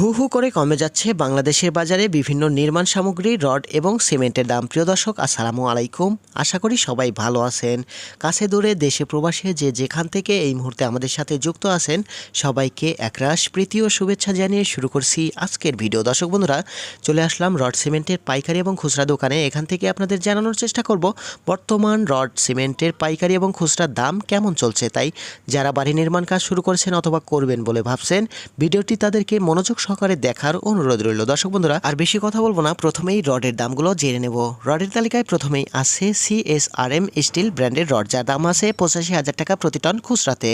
হু হু করে কমে যাচ্ছে বাংলাদেশের বাজারে বিভিন্ন নির্মাণ সামগ্রী, রড এবং সিমেন্টের দাম। প্রিয় দর্শক, আসসালামু আলাইকুম। আশা করি সবাই ভালো আছেন। কাছে দূরে দেশে প্রবাসে যে যেখান থেকে এই মুহূর্তে আমাদের সাথে যুক্ত আছেন, সবাইকে একরাশ প্রীতি ও শুভেচ্ছা জানিয়ে শুরু করছি আজকের ভিডিও। দর্শক বন্ধুরা, চলে আসলাম রড, সিমেন্টের পাইকারি এবং খুচরা দোকানে। এখান থেকে আপনাদের জানানোর চেষ্টা করব, বর্তমান রড, সিমেন্টের পাইকারি এবং খুচরার দাম কেমন চলছে? তাই যারা বাড়ি নির্মাণ কাজ শুরু করেছেন অথবা করবেন বলে ভাবছেন, ভিডিওটি তাদেরকে মনোযোগ সহকারে দেখার অনুরোধ রইল। দর্শক বন্ধুরা, আর বেশি কথা বলব না। প্রথমেই রডের দামগুলো জেনে নেব। রডের তালিকায় প্রথমেই আছে সিএসআরএম স্টিল ব্র্যান্ডের রড, যার দাম আছে পঁচাশি হাজার টাকা প্রতি ton খুচরাতে।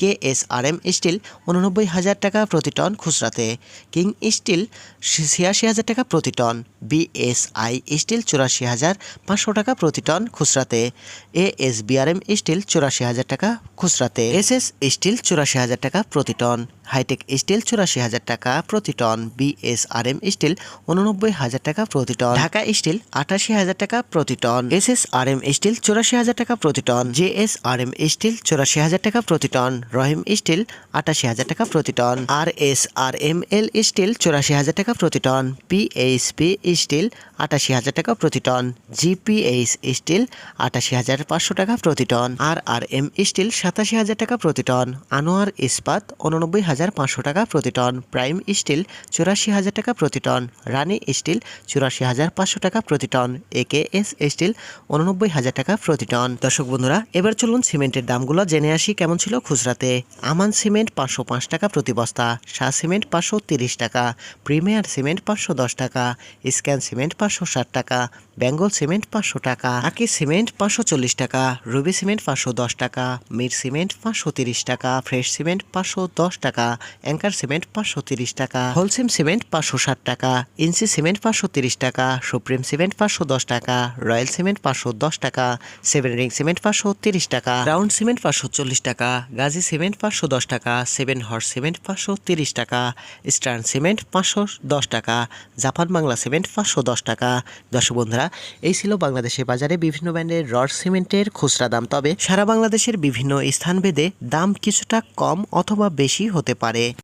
K S R M steel, উননব্বই হাজার টাকা প্রতি টন খুচরাতে। কিং স্টিল, ছিয়াশি হাজার টাকা প্রতি টন। বিএসআই স্টিল, চুরাশি হাজার পাঁচশো টাকা প্রতি টন খুচরাতে। এ এস বিআরএম স্টিল, চুরাশি হাজার টাকা খুচরাতে। এস এস স্টিল, চুরাশি হাজার টাকা প্রতি টন। হাইটেক স্টিল চুরাশি হাজার টাকা প্রতি টন বিএসআরএম স্টিল উননব্বই হাজার টাকা প্রতি টন, ঢাকা স্টিল আটাশি হাজার টাকা প্রতি ton S S R M steel চুরাশি হাজার টাকা প্রতি টন এম স্টিল চুরাশি হাজার টাকা প্রতি টন, রহিম স্টিল আটাশি হাজার টাকা প্রতি ton R S R M L steel চুরাশি হাজার টাকা প্রতি টন পিএইচপি স্টিল আটাশি হাজার টাকা প্রতি টন। জিপিএইচ স্টিল, আটাশি হাজার পাঁচশো টাকা প্রতি ton. R R M steel, সাতাশি হাজার টাকা প্রতি টন। আনোয়ার ইস্পাত, উননব্বই হাজার পাঁচশো টাকা প্রতি টন। প্রাইম স্টিল, চুরাশি হাজার টাকা প্রতি টন। রানী স্টিল, চুরাশি হাজার পাঁচশো টাকা প্রতি টন। একে এস স্টিল, উননব্বই হাজার টাকা প্রতি টন। দর্শক বন্ধুরা, এবার চলুন সিমেন্টের দামগুলো জেনে আসি কেমন ছিল খুচরাতে। আমান সিমেন্ট পাঁচশো পাঁচ টাকা প্রতি বস্তা, শাহ সিমেন্ট পাঁচশো তিরিশ টাকা, প্রিমিয়ার সিমেন্ট পাঁচশো দশ টাকা, স্ক্যান সিমেন্ট পাঁচশো ষাট টাকা বেঙ্গল সিমেন্ট পাঁচশো টাকা আকি সিমেন্ট পাঁচশো চল্লিশ টাকা রুবি সিমেন্ট পাঁচশো দশ টাকা মির সিমেন্ট পাঁচশো তিরিশ টাকা ফ্রেশ সিমেন্ট পাঁচশো দশ টাকা অ্যাঙ্কার সিমেন্ট পাঁচশো তিরিশ টাকা হোলসেম সিমেন্ট পাঁচশো ষাট টাকা ইনসি সিমেন্ট পাঁচশো তিরিশ টাকা সুপ্রিম সিমেন্ট পাঁচশো দশ টাকা রয়্যাল সিমেন্ট পাঁচশো দশ টাকা সেভেন রিং সিমেন্ট পাঁচশো তিরিশ টাকা রাউন্ড সিমেন্ট পাঁচশো চল্লিশ টাকা গাজী সিমেন্ট পাঁচশো দশ টাকা সেভেন হর্স সিমেন্ট পাঁচশো তিরিশ টাকা স্টার্ন সিমেন্ট পাঁচশো দশ টাকা জাপান বাংলা সিমেন্ট পাঁচশো দশ টাকা। দর্শক বন্ধুরা, এই ছিল বাংলাদেশের বাজারে বিভিন্ন ব্র্যান্ডের রড সিমেন্টের খুচরা দাম। তবে সারা বাংলাদেশের বিভিন্ন স্থানভেদে দাম কিছুটা কম অথবা বেশি হতে পারে।